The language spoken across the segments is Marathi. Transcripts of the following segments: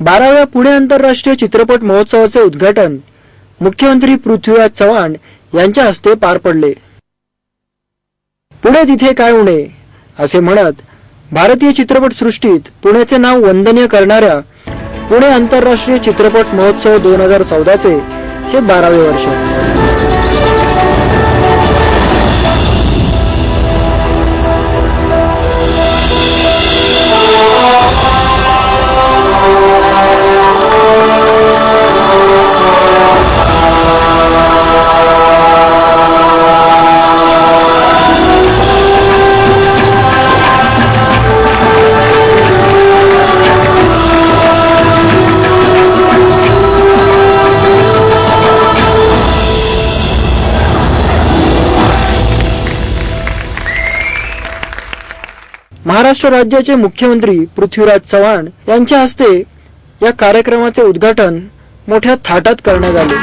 बाराव्या पुणे आंतरराष्ट्रीय चित्रपट महोत्सवाचे उद्घाटन मुख्यमंत्री पृथ्वीराज चव्हाण यांच्या हस्ते पार पडले. पुणे तिथे काय उणे असे म्हणत भारतीय चित्रपट सृष्टीत पुण्याचे नाव वंदनीय करणाऱ्या पुणे आंतरराष्ट्रीय चित्रपट महोत्सव दोन हजार चौदाचे हे बारावे वर्ष. महाराष्ट्र राज्याचे मुख्यमंत्री पृथ्वीराज चव्हाण यांच्या हस्ते या कार्यक्रमाचे उद्घाटन मोठ्या थाटात करण्यात आले.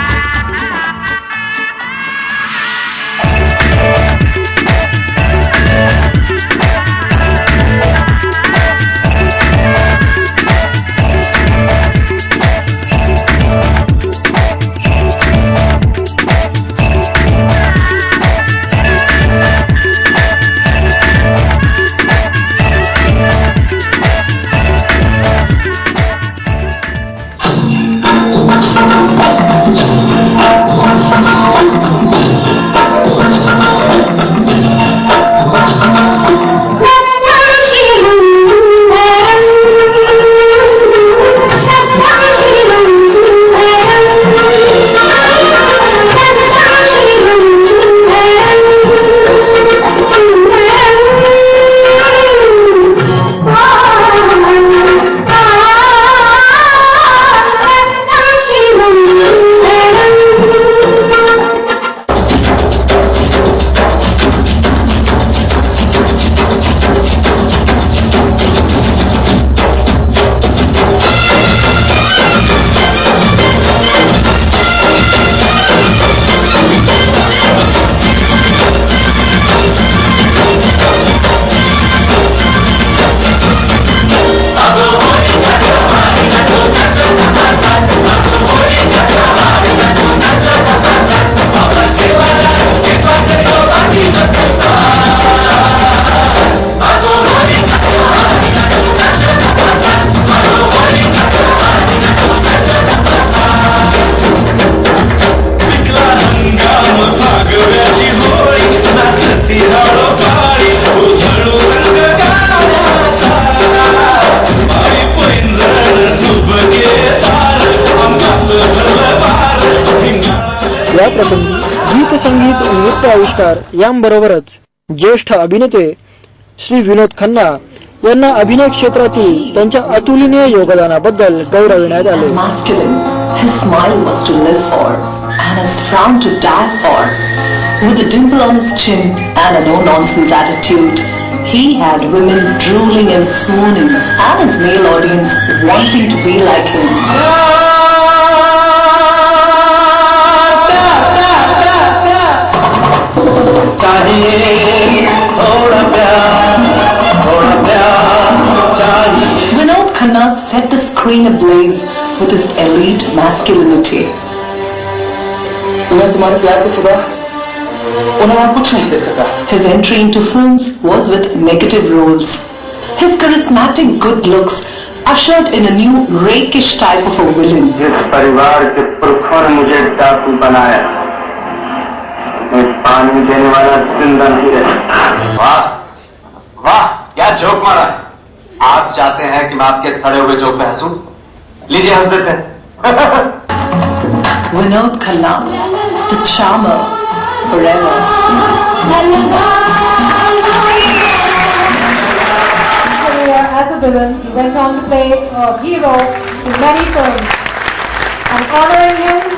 प्रसंगी गीत संगीत नृत्य आविष्कार यांबरोबरच ज्येष्ठ अभिनेते श्री विनोद खन्ना यांना अभिनय क्षेत्रातील त्यांच्या अतुलनीय योगदानाबद्दल गौरविण्यात आले. His smile was to live for, and his frown to die for. With a dimple on his chin and a no-nonsense attitude, he had women drooling and swooning, and his male audience wanting to be like him. Vinod Khanna set the screen ablaze with his elite masculinity. मैं तुम्हारे प्यार के सिवा उन्हें और कुछ नहीं दे सका His entry into films was with negative roles. His charismatic good looks ushered in a new rakish type of a villain. जिस परिवार के पुरखों ने मुझे डाकू बनाया मैं पानी देने वाला जिंदा नहीं रह सकता वाह वाह क्या जोक मारा है आप चाहते हैं कि मैं आपके सड़े हुए जोक पे हंसूं लीजिए हंस देते हैं Vinod Khanna, the charmer, forever. as a villain, he went on to play a hero in many films. And honoring him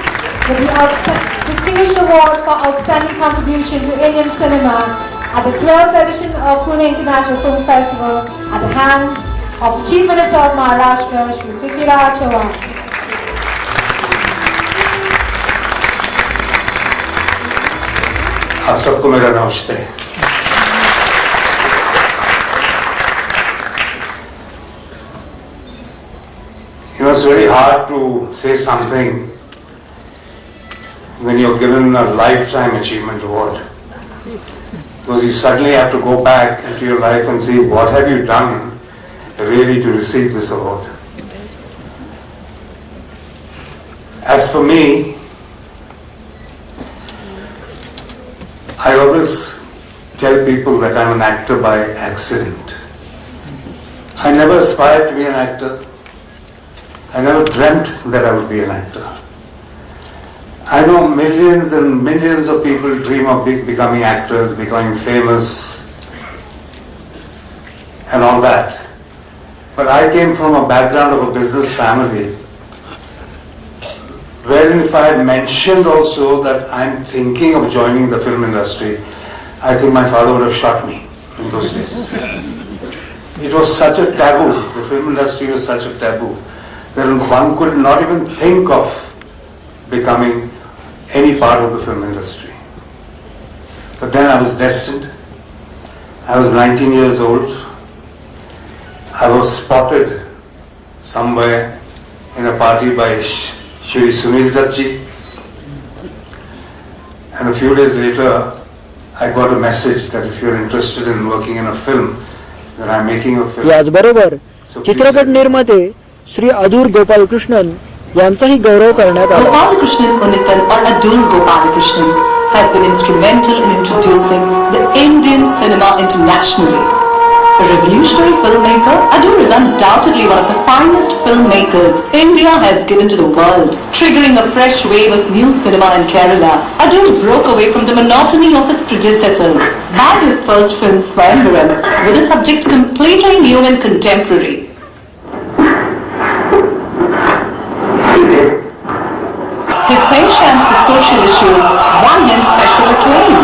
with the outsta- Distinguished Award for Outstanding Contribution to Indian Cinema at the 12th edition of Pune International Film Festival at the hands of the Chief Minister of Maharashtra, Shri Prithviraj Chauhan. आप सबको मेरा नमस्ते You know, it's very hard to say something when you're given a lifetime achievement award. Because you suddenly have to go back into your life and see what have you done really to receive this award. As for me, I always tell people that I'm an actor by accident. I never aspired to be an actor. I never dreamt that I would be an actor. I know millions and millions of people dream of be- becoming actors, becoming famous, and all that. But I came from a background of a business family wherein if I had mentioned also that I'm thinking of joining the film industry, I think my father would have shot me in those days. It was such a taboo, the film industry was such a taboo, that one could not even think of becoming any part of the film industry. But then I was destined. I was 19 years old. I was spotted somewhere in a party by Sh- Shri Sunil Dutt And a few days later, I got a message that if you're interested in working in a film, then I'm making a film. याचबरोबर चित्रपट निर्माते श्री अदूर गोपालकृष्णन यांचाही गौरव करण्यात आला Gopalakrishnan Unithan or Adur Gopalakrishnan has been instrumental in introducing the Indian cinema internationally. A revolutionary filmmaker, Adur is undoubtedly one of the finest filmmakers India has given to the world, triggering a fresh wave of new cinema in Kerala. Adur broke away from the monotony of his predecessors by his first film Swayamvaram with a subject completely new and contemporary. His penchant for social issues won him special acclaim.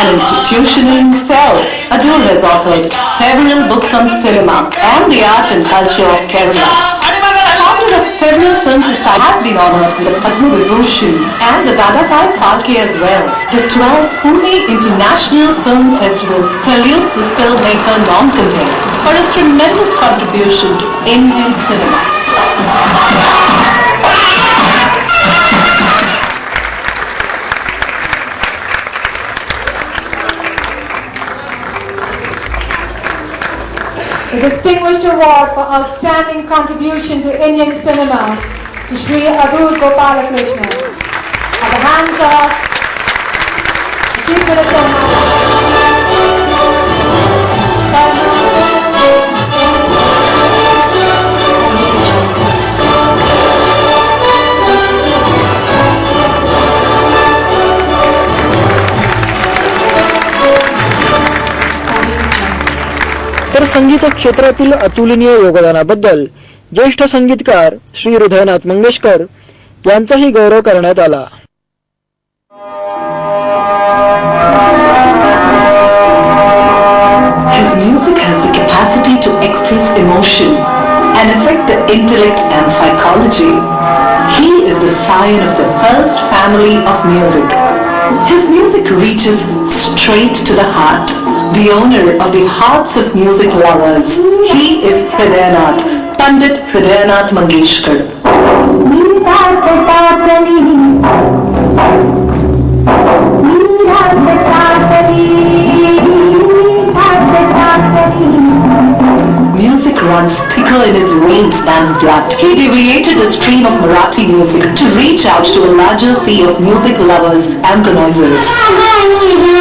An institution in himself, Adur has authored several books on cinema and the art and culture of Kerala. Of several film societies has been honored with the Padma Vibhushan and the Dada Saheb Phalke as well. The 12th Pune International Film Festival salutes this filmmaker non-compare for his tremendous contribution to Indian cinema. Distinguished Award for Outstanding Contribution to Indian Cinema to Sri Adur Gopalakrishnan at the hands of Chief Minister. तर संगीत क्षेत्रातील अतुलनीय योगदानाबद्दल ज्येष्ठ संगीतकार श्री हृदयनाथ मंगेशकर यांचाही गौरव करण्यात आला His music has the capacity to express emotion and affect the intellect and psychology. He is the scion of the first family of music. His music reaches straight to the heart, the owner of the hearts of music lovers. He is Hridayanath, Pandit Hridayanath Mangeshkar. Music runs thicker in his veins than blood. He deviated the stream of Marathi music to reach out to a larger sea of music lovers and connoisseurs.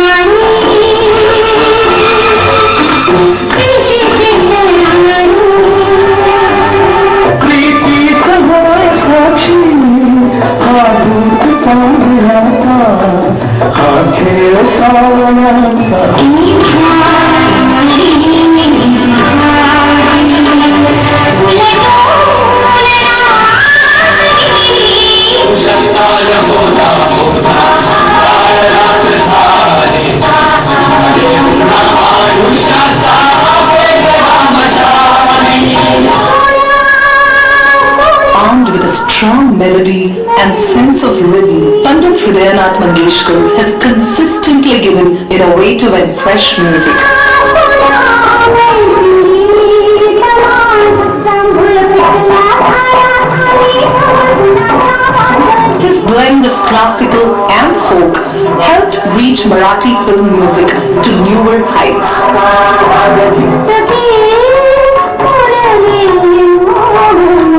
vardı tanrı yata Hakeye Lata Mangeshkar has consistently given innovative and fresh music. His blend of classical and folk helped reach Marathi film music to newer heights.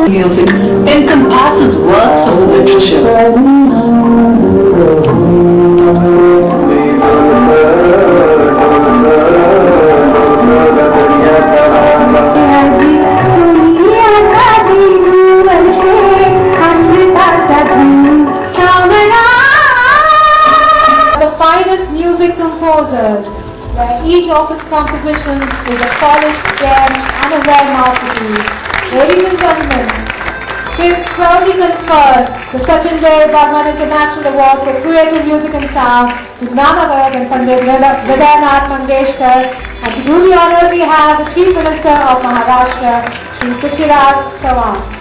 Music encompasses works of literature. Polished gem and a rare masterpiece. Ladies and gentlemen, he proudly confers the Sachin Burman International Award for Creative Music and Sound to none other than Pandit Veda- Mangeshkar. And to do the honors, we have the Chief Minister of Maharashtra, Shri Prithviraj Chauhan.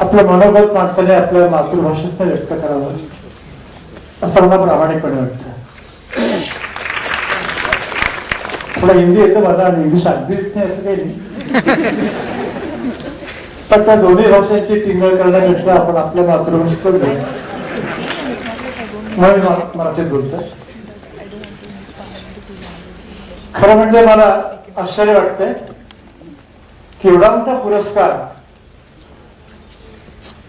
आपलं मनोगत माणसाने आपल्या मातृभाषेतनं व्यक्त करावं. असं मला प्रामाणिकपणे वाटतं. थोडं हिंदी येतं मला आणि इंग्लिश अगदी येत नाही असं काही नाही. पण त्या दोन्ही भाषांची टिंगळ करण्यापेक्षा आपण आपल्या मातृभाषेतच घेऊ म्हणून मराठीत बोलतोय. खरं म्हणजे मला आश्चर्य वाटतंय की एवढा मोठा पुरस्कार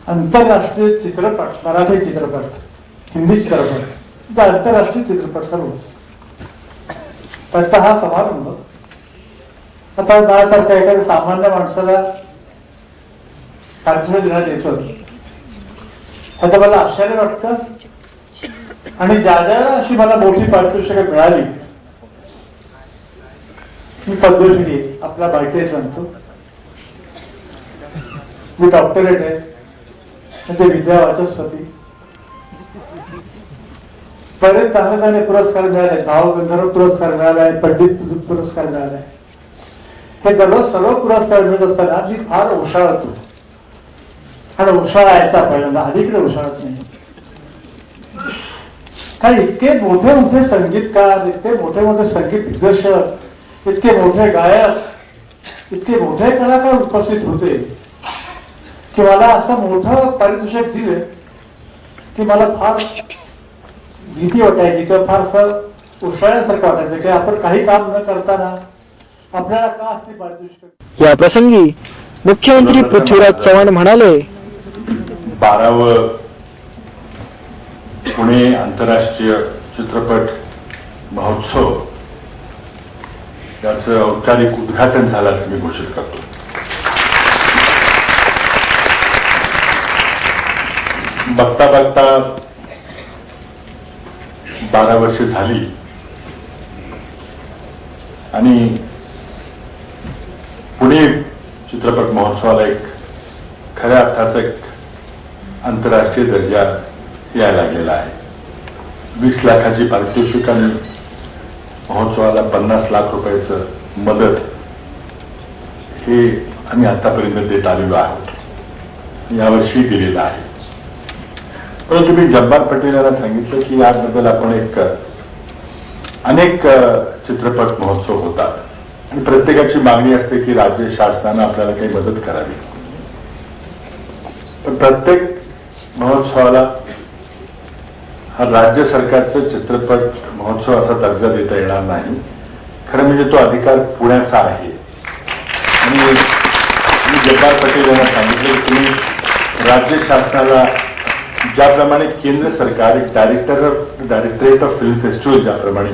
आंतरराष्ट्रीय चित्रपट मराठी चित्रपट हिंदी चित्रपट आंतरराष्ट्रीय चित्रपट सर्व. त्याचा हा समारंभ. आता माझ्यासारख्या एखाद्या सामान्य माणसाला कार्यक्रम देण्यात येतं ह्याचं मला आश्चर्य वाटतं. आणि ज्या ज्या अशी मला मोठी पारितोषिक मिळाली मी पद्मश्री आपला बायके सांगतो मी डॉक्टरेट आहे. म्हणजे विद्या वाचस्पती बरेच चांगले चांगले पुरस्कार मिळाले. भाव गंधर्व पुरस्कार मिळालाय पंडित पुरस्कार मिळालाय हे सर्व सर्व पुरस्कार मिळत असताना मी फार होतो. आणि ओशाळायचा पहिल्यांदा. अलीकडे हुशाळत नाही. कारण इतके मोठे मोठे संगीतकार इतके मोठे मोठे संगीत दिग्दर्शक इतके मोठे गायक इतके मोठे कलाकार उपस्थित होते. की मला असं मोठं पारितोषिक दिले की मला फार भीती वाटायची किंवा फारसं उशाळ्यासारखं वाटायचं की आपण काही काम न करताना आपल्याला का असते पारितोषिक? या प्रसंगी मुख्यमंत्री पृथ्वीराज चव्हाण म्हणाले बारावं पुणे आंतरराष्ट्रीय चित्रपट महोत्सव याचं औपचारिक उद्घाटन झालं असं मी घोषित करतो. बघता बघता बारा वर्षे झाली. आणि पुणे चित्रपट महोत्सवाला एक खऱ्या अर्थाचा एक आंतरराष्ट्रीय दर्जा यायला लागलेला आहे. वीस लाखाची पारितोषिक आणि महोत्सवाला पन्नास लाख रुपयाचं मदत हे आम्ही आतापर्यंत देत आलेलो आहोत. यावर्षी दिलेलं आहे. परंतु मी जब्बार पटेल यांना सांगितलं की याबद्दल आपण एक अनेक चित्रपट महोत्सव होतात. आणि प्रत्येकाची मागणी असते की राज्य शासनानं आपल्याला काही मदत करावी. पण प्रत्येक महोत्सवाला हा राज्य सरकारचं चित्रपट महोत्सव असा दर्जा देता येणार नाही. खरं म्हणजे तो अधिकार पुण्याचा आहे. आणि मी जब्बार पटेल यांना सांगितलं की तुम्ही राज्य शासनाला ज्याप्रमाणे केंद्र सरकार एक director of directorate of film festival ज्याप्रमाणे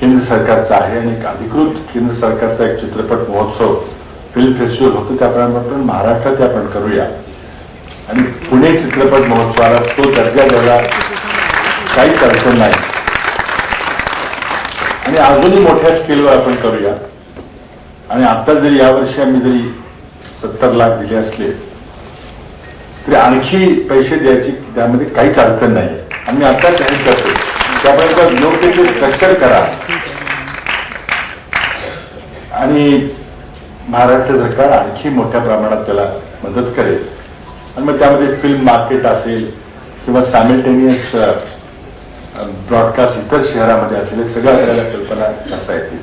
केंद्र सरकारचा आहे आणि एक अधिकृत केंद्र सरकारचा एक चित्रपट महोत्सव फिल्म फेस्टिवल होतो त्याप्रमाणे महाराष्ट्रात आपण करूया. आणि पुणे चित्रपट महोत्सवाला तो दर्जा द्यायला काहीच अडचण नाही. आणि अजूनही मोठ्या स्केलवर आपण करूया. आणि आता जरी यावर्षी आम्ही जरी सत्तर लाख दिले असले तरी आणखी पैसे द्यायची त्यामध्ये काहीच अडचण नाही आम्ही आता जाहीर करतो त्यापर्यंत योग्य ते स्ट्रक्चर करा. आणि महाराष्ट्र सरकार आणखी मोठ्या प्रमाणात त्याला मदत करेल. आणि मग त्यामध्ये फिल्म मार्केट असेल किंवा सायमल्टेनियस ब्रॉडकास्ट इतर शहरामध्ये असेल हे सगळं आपल्याला कल्पना करता येते.